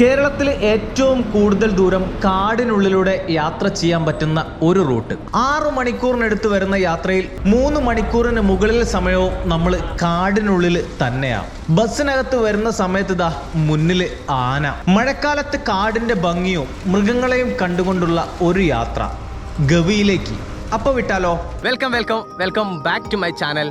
കേരളത്തിൽ ഏറ്റവും കൂടുതൽ ദൂരം കാടിനുള്ളിലൂടെ യാത്ര ചെയ്യാൻ പറ്റുന്ന ഒരു റൂട്ട്. ആറ് മണിക്കൂറിനടുത്ത് വരുന്ന യാത്രയിൽ മൂന്ന് മണിക്കൂറിന് മുകളിൽ സമയവും നമ്മൾ കാടിനുള്ളിൽ തന്നെയാണ് ബസ്സിനകത്ത് വരുന്ന സമയത്ത് ഇതാ മുന്നിൽ ആന. മഴക്കാലത്ത് കാടിന്റെ ഭംഗിയും മൃഗങ്ങളെയും കണ്ടുകൊണ്ടുള്ള ഒരു യാത്ര. ഗവിയിലേക്ക്. അപ്പൊ വിട്ടാലോ? Welcome welcome welcome back to my channel.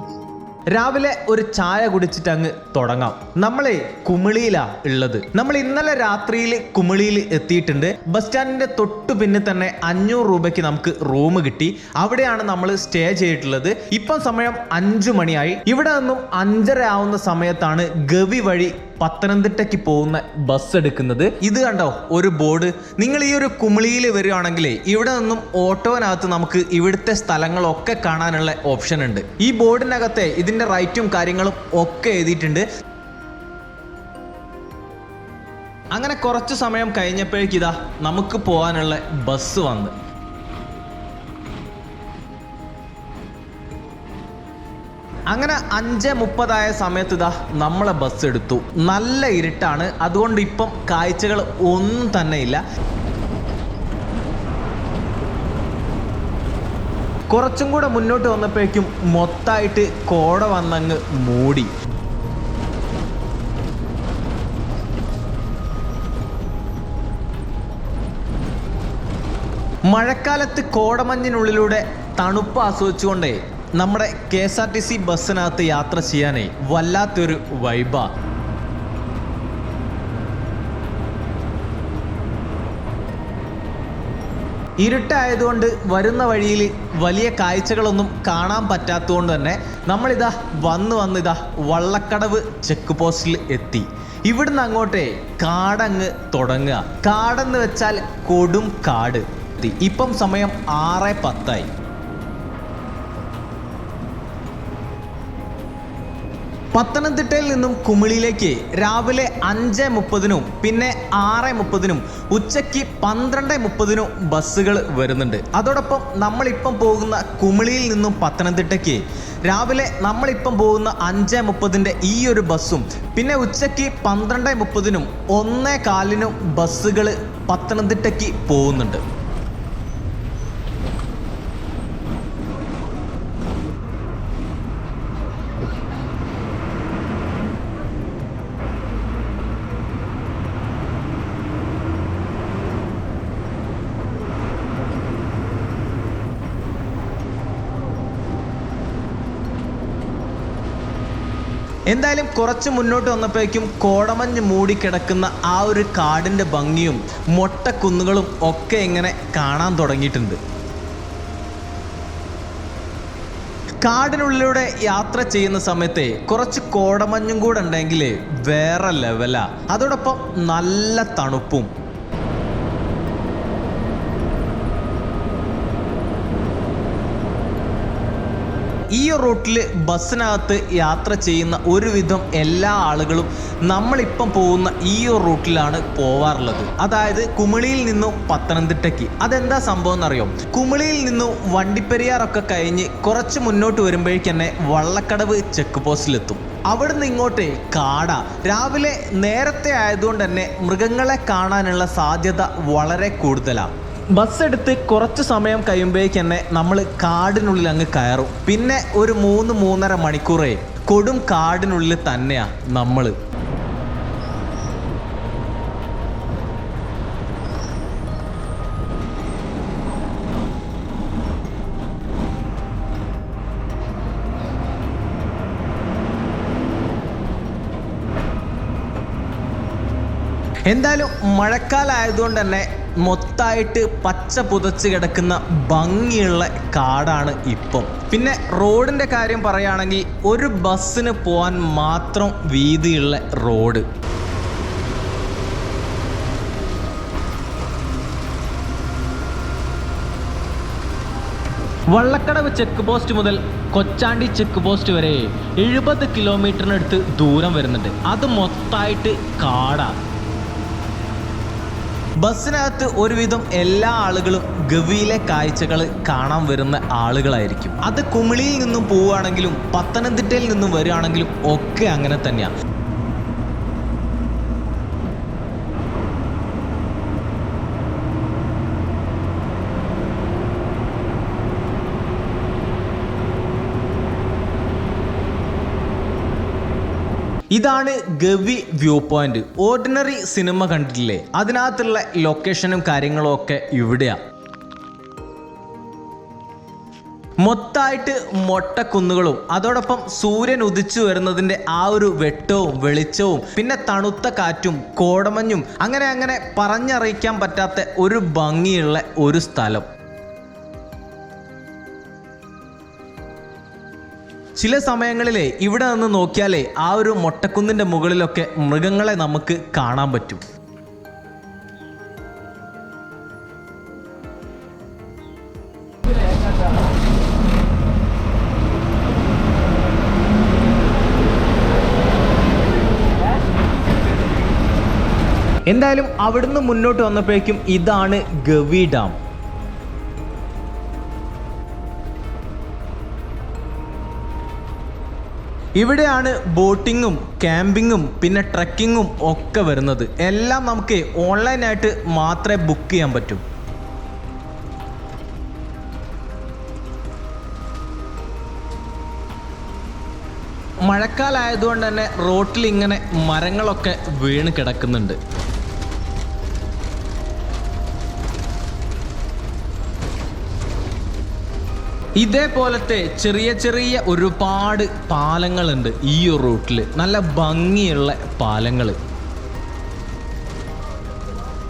രാവിലെ ഒരു ചായ കുടിച്ചിട്ട് അങ്ങ് തുടങ്ങാം. നമ്മളെ കുമിളിയിലാ ഉള്ളത്. നമ്മൾ ഇന്നലെ രാത്രിയിൽ കുമിളിയിൽ എത്തിയിട്ടുണ്ട്. ബസ് സ്റ്റാൻഡിന്റെ തൊട്ടു പിന്നെ തന്നെ അഞ്ഞൂറ് രൂപയ്ക്ക് നമുക്ക് റൂം കിട്ടി. അവിടെയാണ് നമ്മൾ സ്റ്റേ ചെയ്തിട്ടുള്ളത്. ഇപ്പം സമയം അഞ്ചു മണിയായി. ഇവിടെ നിന്നും അഞ്ചര ആവുന്ന സമയത്താണ് ഗവി വഴി പത്തനംതിട്ടയ്ക്ക് പോകുന്ന ബസ് എടുക്കുന്നത് ഇത് കണ്ടോ? ഒരു ബോർഡ്. നിങ്ങൾ ഈ ഒരു കുമിളിയിൽ വരികയാണെങ്കിൽ ഇവിടെ നിന്നും ഓട്ടോനകത്ത് നമുക്ക് ഇവിടുത്തെ സ്ഥലങ്ങളൊക്കെ കാണാനുള്ള ഓപ്ഷൻ ഉണ്ട്. ഈ ബോർഡിനകത്തെ ഇതിന്റെ റൈറ്റും കാര്യങ്ങളും ഒക്കെ എഴുതിയിട്ടുണ്ട്. അങ്ങനെ കുറച്ച് സമയം കഴിഞ്ഞപ്പോഴേക്കിതാ നമുക്ക് പോകാനുള്ള ബസ് വന്ന്. അങ്ങനെ അഞ്ച് മുപ്പതായ സമയത്ത് ഇതാ നമ്മളെ ബസ് എടുത്തു. നല്ല ഇരുട്ടാണ്. അതുകൊണ്ട് ഇപ്പം കാഴ്ചകൾ ഒന്നും തന്നെ ഇല്ല. കുറച്ചും കൂടെ മുന്നോട്ട് വന്നപ്പോഴേക്കും മൊത്തമായിട്ട് കോട വന്നങ്ങ് മൂടി. മഴക്കാലത്ത് കോടമഞ്ഞിനുള്ളിലൂടെ തണുപ്പ് ആസ്വദിച്ചുകൊണ്ടേ നമ്മുടെ K S R T C ബസ്സിനകത്ത് യാത്ര ചെയ്യാനേ വല്ലാത്തൊരു വൈബ ഇരുട്ടായതുകൊണ്ട് വരുന്ന വഴിയിൽ വലിയ കാഴ്ചകളൊന്നും കാണാൻ പറ്റാത്തതുകൊണ്ട് തന്നെ നമ്മളിതാ വന്ന് വന്ന് ഇതാ വള്ളക്കടവ് ചെക്ക് പോസ്റ്റിൽ എത്തി. ഇവിടുന്ന് അങ്ങോട്ടേ കാടങ്ങ് തുടങ്ങുക. കാടെന്ന് വെച്ചാൽ കൊടും കാട്. ഇപ്പം സമയം ആറ് പത്തായി. പത്തനംതിട്ടയിൽ നിന്നും കുമിളിയിലേക്ക് രാവിലെ അഞ്ച് മുപ്പതിനും പിന്നെ ആറ് മുപ്പതിനും ഉച്ചയ്ക്ക് പന്ത്രണ്ട് മുപ്പതിനും ബസ്സുകൾ വരുന്നുണ്ട്. അതോടൊപ്പം നമ്മളിപ്പം പോകുന്ന കുമിളിയിൽ നിന്നും പത്തനംതിട്ടയ്ക്ക് രാവിലെ നമ്മളിപ്പം പോകുന്ന അഞ്ച് മുപ്പതിന്റെ ഈ ഒരു ബസ്സും പിന്നെ ഉച്ചയ്ക്ക് പന്ത്രണ്ട് മുപ്പതിനും ഒന്നേ കാലിനും ബസ്സുകൾ പത്തനംതിട്ടയ്ക്ക് പോകുന്നുണ്ട്. എന്തായാലും കുറച്ച് മുന്നോട്ട് വന്നപ്പോഴേക്കും കോടമഞ്ഞ് മൂടിക്കിടക്കുന്ന ആ ഒരു കാടിന്റെ ഭംഗിയും മൊട്ടക്കുന്നുകളും ഒക്കെ ഇങ്ങനെ കാണാൻ തുടങ്ങിയിട്ടുണ്ട്. കാടിനുള്ളിലൂടെ യാത്ര ചെയ്യുന്ന സമയത്തെ കുറച്ച് കോടമഞ്ഞും കൂടെ ഉണ്ടെങ്കിൽ വേറെ ലെവലാ അതോടൊപ്പം നല്ല തണുപ്പും. ഈ റൂട്ടിൽ ബസ്സിനകത്ത് യാത്ര ചെയ്യുന്ന ഒരുവിധം എല്ലാ ആളുകളും നമ്മളിപ്പം പോകുന്ന ഈ റൂട്ടിലാണ് പോവാറുള്ളത്. അതായത് കുമിളിയിൽ നിന്നും പത്തനംതിട്ടയ്ക്ക് അതെന്താ സംഭവം എന്നറിയോ? കുമിളിയിൽ നിന്നും വണ്ടിപ്പെരിയാറൊക്കെ കഴിഞ്ഞ് കുറച്ച് മുന്നോട്ട് വരുമ്പോഴേക്ക് തന്നെ വള്ളക്കടവ് ചെക്ക് പോസ്റ്റിലെത്തും അവിടുന്ന് ഇങ്ങോട്ട് കാട. രാവിലെ നേരത്തെ ആയതുകൊണ്ട് തന്നെ മൃഗങ്ങളെ കാണാനുള്ള സാധ്യത വളരെ കൂടുതലാണ് ബസ് എടുത്ത് കുറച്ച് സമയം കഴിയുമ്പോഴേക്ക് തന്നെ നമ്മൾ കാടിനുള്ളിൽ അങ്ങ് കയറും. പിന്നെ ഒരു മൂന്ന് മൂന്നര മണിക്കൂറേ കൊടും കാടിനുള്ളിൽ തന്നെയാ നമ്മൾ എന്തായാലും മഴക്കാലമായതുകൊണ്ട് തന്നെ മൊത്തമായിട്ട് പച്ച പുതച്ച് കിടക്കുന്ന ഭംഗിയുള്ള കാടാണ് ഇപ്പം. പിന്നെ റോഡിന്റെ കാര്യം പറയുകയാണെങ്കിൽ ഒരു ബസ്സിന് പോകാൻ മാത്രം വീതിയുള്ള റോഡ്. വള്ളക്കടവ് ചെക്ക് പോസ്റ്റ് മുതൽ കൊച്ചാണ്ടി ചെക്ക് പോസ്റ്റ് വരെ എഴുപത് കിലോമീറ്ററിനടുത്ത് ദൂരം വരുന്നുണ്ട്. അത് മൊത്തമായിട്ട് കാടാണ് ബസ്സിനകത്ത് ഒരുവിധം എല്ലാ ആളുകളും ഗവിയിലെ കാഴ്ചകൾ കാണാൻ വരുന്ന ആളുകളായിരിക്കും. അത് കുമിളിയിൽ നിന്നും പോവുകയാണെങ്കിലും പത്തനംതിട്ടയിൽ നിന്നും വരികയാണെങ്കിലും ഒക്കെ അങ്ങനെ തന്നെയാണ് ഇതാണ് Gavi view point. Ordinary cinema കണ്ടിട്ടില്ലേ? അതിനകത്തുള്ള ലൊക്കേഷനും കാര്യങ്ങളും ഒക്കെ ഇവിടെയാണ് മൊത്തമായിട്ട് മൊട്ടക്കുന്നുകളും അതോടൊപ്പം സൂര്യൻ ഉദിച്ചു വരുന്നതിന്റെ ആ ഒരു വെട്ടവും വെളിച്ചവും പിന്നെ തണുത്ത കാറ്റും കോടമഞ്ഞും അങ്ങനെ അങ്ങനെ പറഞ്ഞറിയിക്കാൻ പറ്റാത്ത ഒരു ഭംഗിയുള്ള ഒരു സ്ഥലം. ചില സമയങ്ങളിലെ ഇവിടെ നിന്ന് നോക്കിയാലേ ആ ഒരു മൊട്ടക്കുന്നിന്റെ മുകളിലൊക്കെ മൃഗങ്ങളെ നമുക്ക് കാണാൻ പറ്റും. എന്തായാലും അവിടുന്ന് മുന്നോട്ട് വന്നപ്പോഴേക്കും ഇതാണ് ഗവി ഡാം. ഇവിടെയാണ് ബോട്ടിങ്ങും ക്യാമ്പിങ്ങും പിന്നെ ട്രക്കിങ്ങും ഒക്കെ വരുന്നത്. എല്ലാം നമുക്ക് ഓൺലൈനായിട്ട് മാത്രമേ ബുക്ക് ചെയ്യാൻ പറ്റൂ. മഴക്കാലമായതുകൊണ്ട് തന്നെ റോട്ടിൽ ഇങ്ങനെ മരങ്ങളൊക്കെ വീണ് കിടക്കുന്നുണ്ട്. ഇതേപോലത്തെ ചെറിയ ചെറിയ ഒരുപാട് പാലങ്ങളുണ്ട് ഈ ഒരു റൂട്ടിൽ നല്ല ഭംഗിയുള്ള പാലങ്ങൾ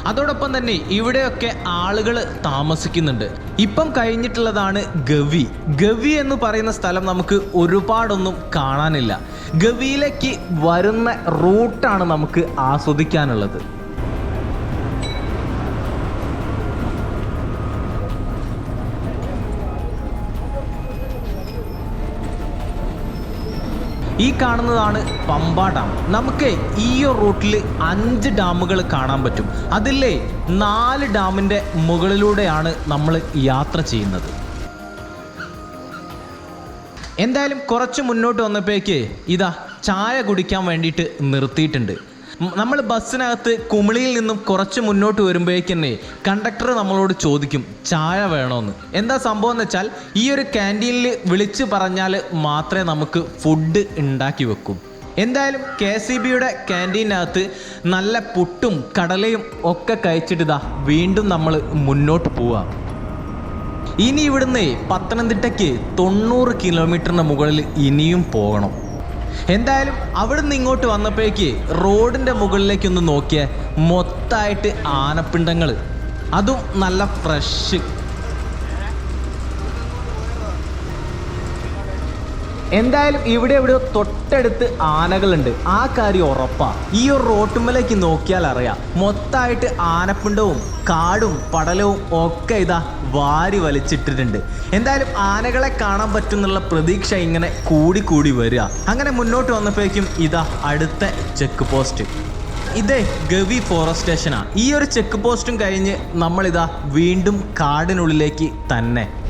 അതോടൊപ്പം തന്നെ ഇവിടെയൊക്കെ ആളുകൾ താമസിക്കുന്നുണ്ട്. ഇപ്പം കഴിഞ്ഞിട്ടുള്ളതാണ് ഗവി. ഗവി എന്ന് പറയുന്ന സ്ഥലം നമുക്ക് ഒരുപാടൊന്നും കാണാനില്ല. ഗവിയിലേക്ക് വരുന്ന റൂട്ടാണ് നമുക്ക് ആസ്വദിക്കാനുള്ളത്. ഈ കാണുന്നതാണ് പമ്പ ഡാം. നമുക്ക് ഈ ഒരു റൂട്ടിൽ അഞ്ച് ഡാമുകൾ കാണാൻ പറ്റും. അതിലെ നാല് ഡാമിന്റെ മുകളിലൂടെയാണ് നമ്മൾ യാത്ര ചെയ്യുന്നത്. എന്തായാലും കുറച്ച് മുന്നോട്ട് വന്നപ്പോഴേക്ക് ഇതാ ചായ കുടിക്കാൻ വേണ്ടിയിട്ട് നിർത്തിയിട്ടുണ്ട്. നമ്മൾ ബസ്സിനകത്ത് കുമിളിയിൽ നിന്നും കുറച്ച് മുന്നോട്ട് വരുമ്പോഴേക്കന്നെ കണ്ടക്ടർ നമ്മളോട് ചോദിക്കും ചായ വേണമെന്ന് എന്താ സംഭവം എന്ന് വെച്ചാൽ ഈ ഒരു ക്യാന്റീനിൽ വിളിച്ച് പറഞ്ഞാൽ മാത്രമേ നമുക്ക് ഫുഡ് ഉണ്ടാക്കി വെക്കും. എന്തായാലും കെ സി ബിയുടെ ക്യാന്റീനകത്ത് നല്ല പുട്ടും കടലയും ഒക്കെ കഴിച്ചിട്ട് ഇതാ വീണ്ടും നമ്മൾ മുന്നോട്ട് പോവാം. ഇനി ഇവിടുന്ന് പത്തനംതിട്ടയ്ക്ക് തൊണ്ണൂറ് കിലോമീറ്ററിന് മുകളിൽ ഇനിയും പോകണം. എന്തായാലും അവിടുന്ന് ഇങ്ങോട്ട് വന്നപ്പോഴേക്ക് റോഡിന്റെ മുകളിലേക്കൊന്ന് നോക്കിയ മൊത്തമായിട്ട് ആനപ്പിണ്ടങ്ങൾ അതും നല്ല ഫ്രഷ് എന്തായാലും ഇവിടെ എവിടെയോ തൊട്ടടുത്ത് ആനകളുണ്ട്. ആ കാര്യം ഉറപ്പാ. ഈ ഒരു റോട്ടുമ്മലേക്ക് നോക്കിയാൽ അറിയാം. മൊത്തമായിട്ട് ആനപ്പിണ്ടവും കാടും പടലവും ഒക്കെ ഇതാ വാരി വലിച്ചിട്ടിട്ടുണ്ട്. എന്തായാലും ആനകളെ കാണാൻ പറ്റുന്നുള്ള പ്രതീക്ഷ ഇങ്ങനെ കൂടി കൂടി വരിക. അങ്ങനെ മുന്നോട്ട് വന്നപ്പോഴേക്കും ഇതാ അടുത്ത ചെക്ക് പോസ്റ്റ്. ഇതേ ഗവി ഫോറസ്റ്റ് സ്റ്റേഷനാണ് ഈ ഒരു ചെക്ക് പോസ്റ്റും കഴിഞ്ഞ് നമ്മളിതാ വീണ്ടും കാടിനുള്ളിലേക്ക് തന്നെ.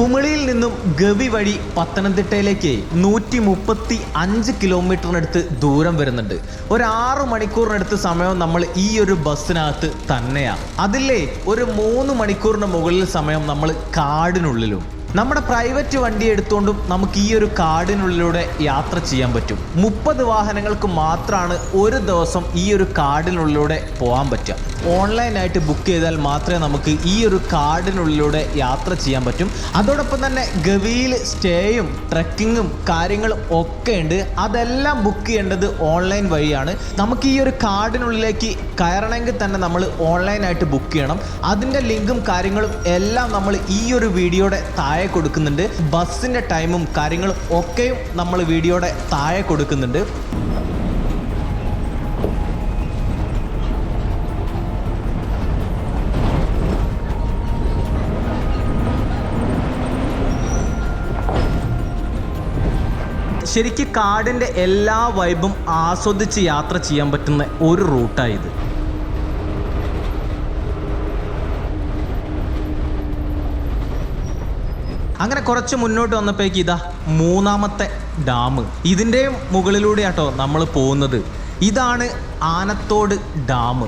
കുമിളിയിൽ നിന്നും ഗവി വഴി പത്തനംതിട്ടയിലേക്ക് നൂറ്റി മുപ്പത്തി അഞ്ച് കിലോമീറ്ററിനടുത്ത് ദൂരം വരുന്നുണ്ട്. ഒരു ആറു മണിക്കൂറിനടുത്ത് സമയം നമ്മൾ ഈ ഒരു ബസ്സിനകത്ത് തന്നെയാണ് അതില്ലേ ഒരു മൂന്ന് മണിക്കൂറിന് മുകളിൽ സമയം നമ്മൾ കാടിനുള്ളിലും. നമ്മുടെ പ്രൈവറ്റ് വണ്ടി എടുത്തുകൊണ്ടും നമുക്ക് ഈ ഒരു കാടിനുള്ളിലൂടെ യാത്ര ചെയ്യാൻ പറ്റും. മുപ്പത് വാഹനങ്ങൾക്ക് മാത്രമാണ് ഒരു ദിവസം ഈ ഒരു കാടിനുള്ളിലൂടെ പോകാൻ പറ്റുക. ഓൺലൈനായിട്ട് ബുക്ക് ചെയ്താൽ മാത്രമേ നമുക്ക് ഈ ഒരു കാടിനുള്ളിലൂടെ യാത്ര ചെയ്യാൻ പറ്റും. അതോടൊപ്പം തന്നെ ഗവിയിൽ സ്റ്റേയും ട്രക്കിങ്ങും കാര്യങ്ങളും ഒക്കെ ഉണ്ട്. അതെല്ലാം ബുക്ക് ചെയ്യേണ്ടത് ഓൺലൈൻ വഴിയാണ്. നമുക്ക് ഈ ഒരു കാടിനുള്ളിലേക്ക് കയറണമെങ്കിൽ തന്നെ നമ്മൾ ഓൺലൈനായിട്ട് ബുക്ക് ചെയ്യണം. അതിന്റെ ലിങ്കും കാര്യങ്ങളും എല്ലാം നമ്മൾ ഈ ഒരു വീഡിയോയുടെ താഴെ കൊടുക്കുന്നുണ്ട്. ബസ്സിന്റെ ടൈമും കാര്യങ്ങളും ഒക്കെയും നമ്മൾ വീഡിയോയുടെ താഴെ കൊടുക്കുന്നുണ്ട്. ശരിക്ക് കാടിന്റെ എല്ലാ വൈബും ആസ്വദിച്ച് യാത്ര ചെയ്യാൻ പറ്റുന്ന ഒരു റൂട്ടായത് അങ്ങനെ കുറച്ച് മുന്നോട്ട് വന്നപ്പോഴേക്ക് ഇതാ മൂന്നാമത്തെ ഡാം. ഇതിന്റെയും മുകളിലൂടെയാട്ടോ നമ്മൾ പോകുന്നത്. ഇതാണ് ആനത്തോട് ഡാം.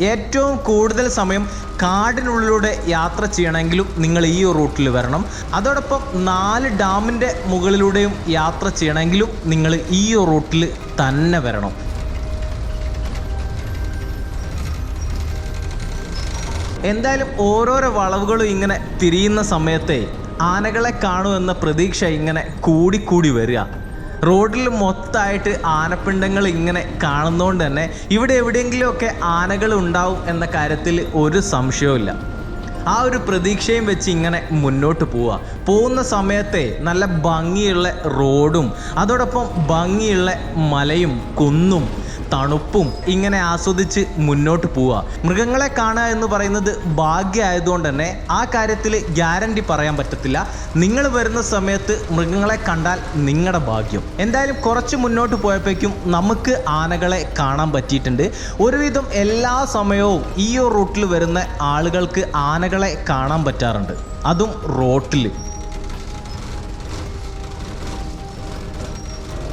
ഏറ്റവും കൂടുതൽ സമയം കാടിനുള്ളിലൂടെ യാത്ര ചെയ്യണമെങ്കിലും നിങ്ങൾ ഈ റൂട്ടിൽ വരണം. അതോടൊപ്പം നാല് ഡാമിന്റെ മുകളിലൂടെയും യാത്ര ചെയ്യണമെങ്കിലും നിങ്ങൾ ഈ റൂട്ടിൽ തന്നെ വരണം. എന്തായാലും ഓരോരോ വളവുകളും ഇങ്ങനെ തിരിയുന്ന സമയത്തെ ആനകളെ കാണുമെന്ന പ്രതീക്ഷ ഇങ്ങനെ കൂടിക്കൂടി വരിക. റോഡിൽ മൊത്തമായിട്ട് ആനപ്പിണ്ടങ്ങൾ ഇങ്ങനെ കാണുന്നതുകൊണ്ട് തന്നെ ഇവിടെ എവിടെയെങ്കിലുമൊക്കെ ആനകൾ ഉണ്ടാവും എന്ന കാര്യത്തിൽ ഒരു സംശയവുമില്ല. ആ ഒരു പ്രതീക്ഷയും വെച്ച് ഇങ്ങനെ മുന്നോട്ട് പോവുക. പോകുന്ന സമയത്തെ നല്ല ഭംഗിയുള്ള റോഡും അതോടൊപ്പം ഭംഗിയുള്ള മലയും കുന്നും തണുപ്പും ഇങ്ങനെ ആസ്വദിച്ച് മുന്നോട്ട് പോവുക. മൃഗങ്ങളെ കാണുക എന്ന് പറയുന്നത് ഭാഗ്യമായതുകൊണ്ട് തന്നെ ആ കാര്യത്തിൽ ഗ്യാരണ്ടി പറയാൻ പറ്റത്തില്ല. നിങ്ങൾ വരുന്ന സമയത്ത് മൃഗങ്ങളെ കണ്ടാൽ നിങ്ങളുടെ ഭാഗ്യം. എന്തായാലും കുറച്ച് മുന്നോട്ട് പോയപ്പോഴേക്കും നമുക്ക് ആനകളെ കാണാൻ പറ്റിയിട്ടുണ്ട്. ഒരുവിധം എല്ലാ സമയവും ഈ റൂട്ടിൽ വരുന്ന ആളുകൾക്ക് ആനകളെ കാണാൻ പറ്റാറുണ്ട്. അതും റോട്ടിൽ.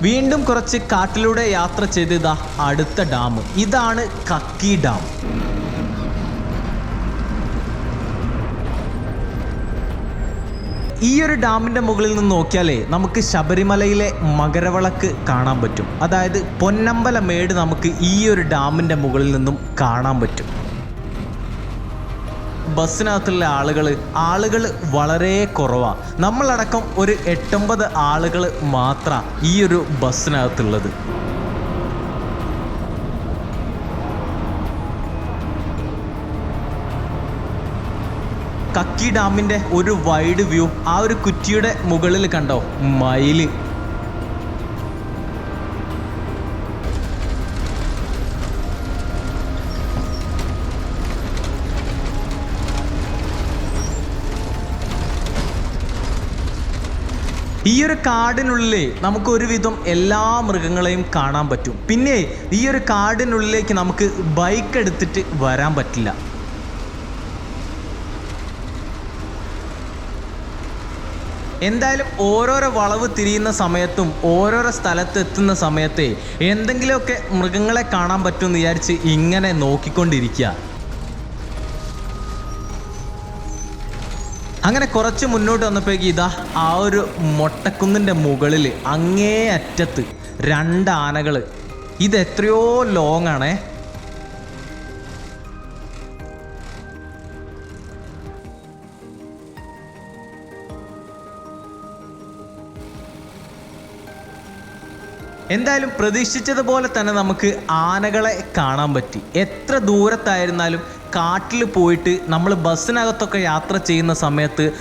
വീണ്ടും കുറച്ച് കാട്ടിലൂടെ യാത്ര ചെയ്ത് ഇതാ അടുത്ത ഡാം. ഇതാണ് കക്കി ഡാം. ഈ ഒരു ഡാമിന്റെ മുകളിൽ നിന്ന് നോക്കിയാലേ നമുക്ക് ശബരിമലയിലെ മകരവിളക്ക് കാണാൻ പറ്റും. അതായത് പൊന്നമ്പല മേട് നമുക്ക് ഈ ഒരു ഡാമിന്റെ മുകളിൽ നിന്നും കാണാൻ പറ്റും. ബസ്സിനകത്തുള്ള ആളുകൾ ആളുകൾ വളരെ കുറവാണ് നമ്മളടക്കം ഒരു എട്ടൊമ്പത് ആളുകൾ മാത്രമാണ് ഈ ഒരു ബസ്സിനകത്തുള്ളത്. കക്കി ഡാമിന്റെ ഒരു വൈഡ് വ്യൂ ആ ഒരു കുറ്റിയുടെ മുകളിൽ കണ്ടോ? മയിൽ. ഈ ഒരു കാടിനുള്ളിൽ നമുക്ക് ഒരുവിധം എല്ലാ മൃഗങ്ങളെയും കാണാൻ പറ്റും. പിന്നെ ഈ ഒരു കാടിനുള്ളിലേക്ക് നമുക്ക് ബൈക്ക് എടുത്തിട്ട് വരാൻ പറ്റില്ല. എന്തായാലും ഓരോരോ വളവ് തിരിയുന്ന സമയത്തും ഓരോരോ സ്ഥലത്ത് എത്തുന്ന സമയത്തെ എന്തെങ്കിലുമൊക്കെ മൃഗങ്ങളെ കാണാൻ പറ്റുമെന്ന് വിചാരിച്ച് ഇങ്ങനെ നോക്കിക്കൊണ്ടിരിക്കുക. അങ്ങനെ കുറച്ച് മുന്നോട്ട് വന്നപ്പോഴേക്ക് ഇതാ ആ ഒരു മൊട്ടക്കുന്നിന്റെ മുകളിൽ അങ്ങേ അറ്റത്ത് രണ്ട് ആനകൾ ഇത് എത്രയോ ലോങ് ആണേ. എന്തായാലും പ്രതീക്ഷിച്ചതുപോലെ തന്നെ നമുക്ക് ആനകളെ കാണാൻ പറ്റി. എത്ര ദൂരത്തായിരുന്നാലും കാട്ടിൽ പോയിട്ട് നമ്മൾ ബസ്സിനകത്തൊക്കെ യാത്ര ചെയ്യുന്ന സമയത്ത്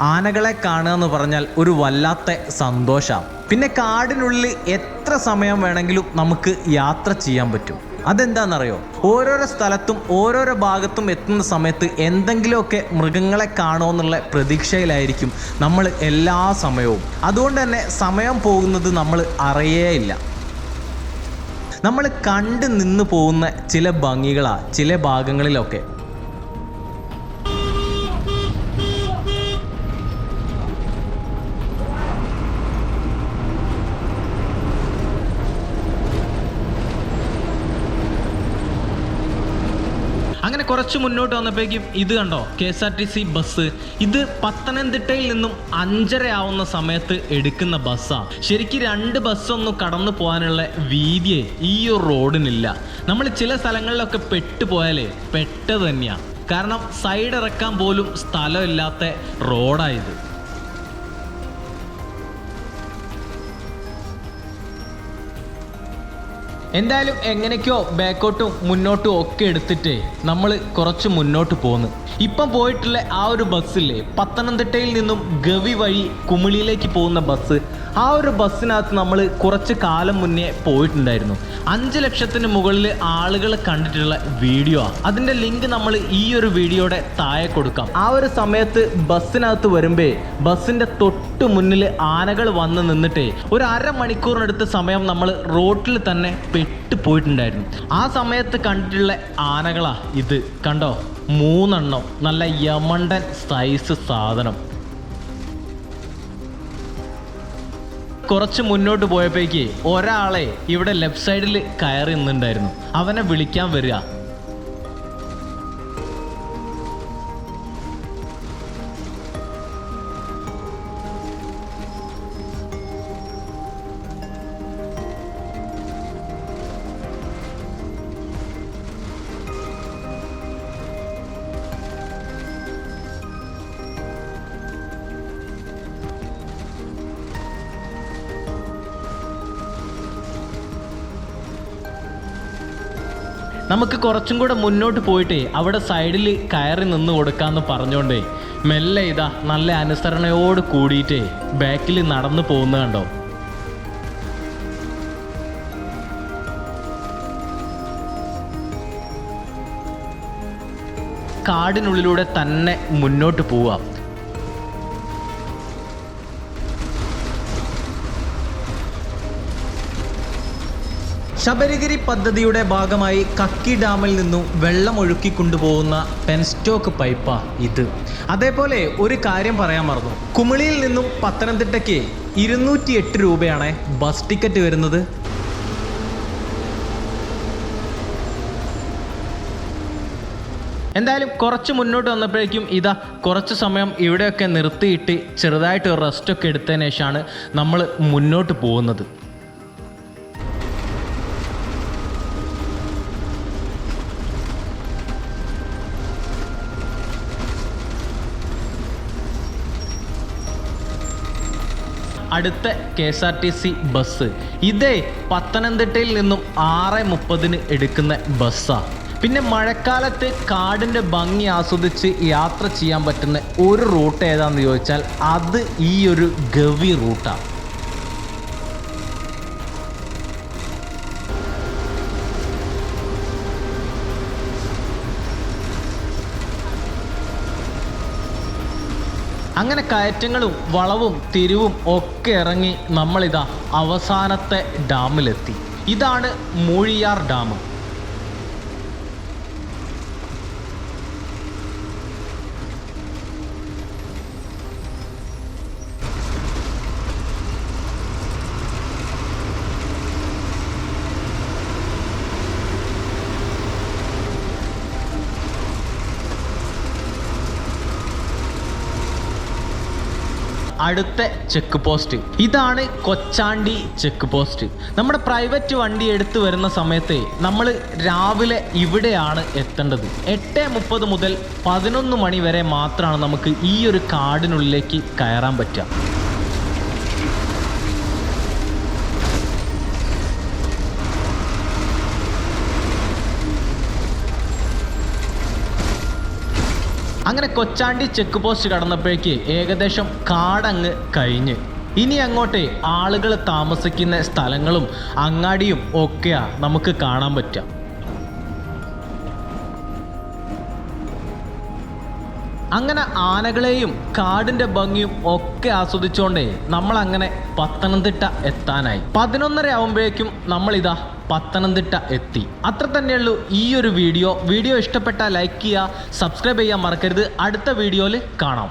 ആനകളെ കാണുക എന്ന് പറഞ്ഞാൽ ഒരു വല്ലാത്ത സന്തോഷമാണ് പിന്നെ കാടിനുള്ളിൽ എത്ര സമയം വേണമെങ്കിലും നമുക്ക് യാത്ര ചെയ്യാൻ പറ്റും. അതെന്താണെന്നറിയോ? ഓരോരോ സ്ഥലത്തും ഓരോരോ ഭാഗത്തും എത്തുന്ന സമയത്ത് എന്തെങ്കിലുമൊക്കെ മൃഗങ്ങളെ കാണുമെന്നുള്ള പ്രതീക്ഷയിലായിരിക്കും നമ്മൾ എല്ലാ സമയവും. അതുകൊണ്ട് തന്നെ സമയം പോകുന്നത് നമ്മൾ അറിയേയില്ല. നമ്മൾ കണ്ട് നിന്ന് പോകുന്ന ചില ഭംഗികളാ ചില ഭാഗങ്ങളിലൊക്കെ അങ്ങനെ കുറച്ച് മുന്നോട്ട് വന്നപ്പോഴേക്കും ഇത് കണ്ടോ? K S R T C bus. ഇത് പത്തനംതിട്ടയിൽ നിന്നും അഞ്ചര ആവുന്ന സമയത്ത് എടുക്കുന്ന ബസ്സാണ് ശരിക്കും രണ്ട് ബസ്സൊന്നും കടന്നു പോകാനുള്ള വീതിയെ ഈ ഒരു റോഡിനില്ല. നമ്മൾ ചില സ്ഥലങ്ങളിലൊക്കെ പെട്ടുപോയാലേ പെട്ട് തന്നെയാണ് കാരണം സൈഡ് ഇറക്കാൻ പോലും സ്ഥലമില്ലാത്ത റോഡായത് എന്തായാലും എങ്ങനെയൊക്കെയോ ബാക്കോട്ടും മുന്നോട്ടും ഒക്കെ എടുത്തിട്ട് നമ്മൾ കുറച്ച് മുന്നോട്ട് പോന്ന്. ഇപ്പം പോയിട്ടുള്ള ആ ഒരു ബസ്സില്ലേ പത്തനംതിട്ടയിൽ നിന്നും ഗവി വഴി കുമിളിയിലേക്ക് പോകുന്ന ബസ്. ആ ഒരു ബസ്സിനകത്ത് നമ്മൾ കുറച്ച് കാലം മുന്നേ പോയിട്ടുണ്ടായിരുന്നു. അഞ്ച് ലക്ഷത്തിന് മുകളിൽ ആളുകൾ കണ്ടിട്ടുള്ള വീഡിയോ ആണ് അതിന്റെ ലിങ്ക് നമ്മൾ ഈ ഒരു വീഡിയോയുടെ താഴെ കൊടുക്കാം. ആ ഒരു സമയത്ത് ബസ്സിനകത്ത് വരുമ്പേ ബസ്സിന്റെ തൊട്ട് മുന്നിൽ ആനകൾ വന്ന് നിന്നിട്ടേ ഒരു അരമണിക്കൂറിനടുത്ത് സമയം നമ്മൾ റോട്ടിൽ തന്നെ പെട്ട് പോയിട്ടുണ്ടായിരുന്നു. ആ സമയത്ത് കണ്ടിട്ടുള്ള ആനകളാ ഇത്. കണ്ടോ? മൂന്നെണ്ണം. നല്ല യമണ്ടൻ സൈസ് സാധനം. കുറച്ച് മുന്നോട്ട് പോയപ്പോഴേക്ക് ഒരാളെ ഇവിടെ ലെഫ്റ്റ് സൈഡിൽ കയറി നിന്നുണ്ടായിരുന്നു അവനെ വിളിക്കാൻ വരിക. നമുക്ക് കുറച്ചും കൂടെ മുന്നോട്ട് പോയിട്ടേ അവിടെ സൈഡിൽ കയറി നിന്ന് കൊടുക്കാമെന്ന് പറഞ്ഞോണ്ടേ മെല്ലെ ഇതാ നല്ല അനുസരണയോട് കൂടിയിട്ടേ ബാക്കിൽ നടന്നു പോകുന്ന കണ്ടോ? കാടിനുള്ളിലൂടെ തന്നെ മുന്നോട്ട് പോവാം. ശബരിഗിരി പദ്ധതിയുടെ ഭാഗമായി കക്കി ഡാമിൽ നിന്നും വെള്ളം ഒഴുക്കി കൊണ്ടുപോകുന്ന പെൻസ്റ്റോക്ക് പൈപ്പാ ഇത്. അതേപോലെ ഒരു കാര്യം പറയാൻ മറന്നു. കുമിളിയിൽ നിന്നും പത്തനംതിട്ടയ്ക്ക് ഇരുന്നൂറ്റി എട്ട് രൂപയാണ് ബസ് ടിക്കറ്റ് വരുന്നത്. എന്തായാലും കുറച്ച് മുന്നോട്ട് വന്നപ്പോഴേക്കും ഇതാ കുറച്ച് സമയം ഇവിടെയൊക്കെ നിർത്തിയിട്ട് ചെറുതായിട്ട് റെസ്റ്റൊക്കെ എടുത്തതിന് ശേഷമാണ് നമ്മൾ മുന്നോട്ട് പോകുന്നത്. അടുത്ത K S R T C bus. ഇതേ പത്തനംതിട്ടയിൽ നിന്നും ആറ് മുപ്പതിന് എടുക്കുന്ന ബസ്സാണ് പിന്നെ മഴക്കാലത്ത് കാടിന്റെ ഭംഗി ആസ്വദിച്ച് യാത്ര ചെയ്യാൻ പറ്റുന്ന ഒരു റൂട്ട് ഏതാണെന്ന് ചോദിച്ചാൽ അത് ഈ ഒരു ഗവി റൂട്ടാണ് അങ്ങനെ കയറ്റങ്ങളും വളവും തിരിവും ഒക്കെ ഇറങ്ങി നമ്മളിതാ അവസാനത്തെ ഡാമിലെത്തി. ഇതാണ് മൂഴിയാർ ഡാം. അടുത്ത ചെക്ക് പോസ്റ്റ്. ഇതാണ് കൊച്ചാണ്ടി ചെക്ക് പോസ്റ്റ്. നമ്മുടെ പ്രൈവറ്റ് വണ്ടി എടുത്തു വരുന്ന സമയത്ത് നമ്മൾ രാവിലെ ഇവിടെയാണ് എത്തേണ്ടത്. എട്ട് മുപ്പത് മുതൽ പതിനൊന്ന് മണി വരെ മാത്രമാണ് നമുക്ക് ഈ ഒരു കാടിനുള്ളിലേക്ക് കയറാൻ പറ്റുക. അങ്ങനെ കൊച്ചാണ്ടി ചെക്ക് പോസ്റ്റ് കടന്നപ്പോഴേക്ക് ഏകദേശം കാടങ്ങ് കഴിഞ്ഞ്. ഇനി അങ്ങോട്ട് ആളുകൾ താമസിക്കുന്ന സ്ഥലങ്ങളും അങ്ങാടിയും ഒക്കെയാ നമുക്ക് കാണാൻ പറ്റുക. അങ്ങനെ ആനകളെയും കാടിന്റെ ഭംഗിയും ഒക്കെ ആസ്വദിച്ചുകൊണ്ടേ നമ്മൾ അങ്ങനെ പത്തനംതിട്ട എത്താനായി. പതിനൊന്നര ആവുമ്പോഴേക്കും നമ്മൾ ഇതാ പത്തനംതിട്ട എത്തി. അത്ര തന്നെയുള്ളൂ ഈ ഒരു വീഡിയോ. വീഡിയോ ഇഷ്ടപ്പെട്ടാൽ ലൈക്ക് ചെയ്യുക സബ്സ്ക്രൈബ് ചെയ്യാൻ മറക്കരുത്. അടുത്ത വീഡിയോയിൽ കാണാം.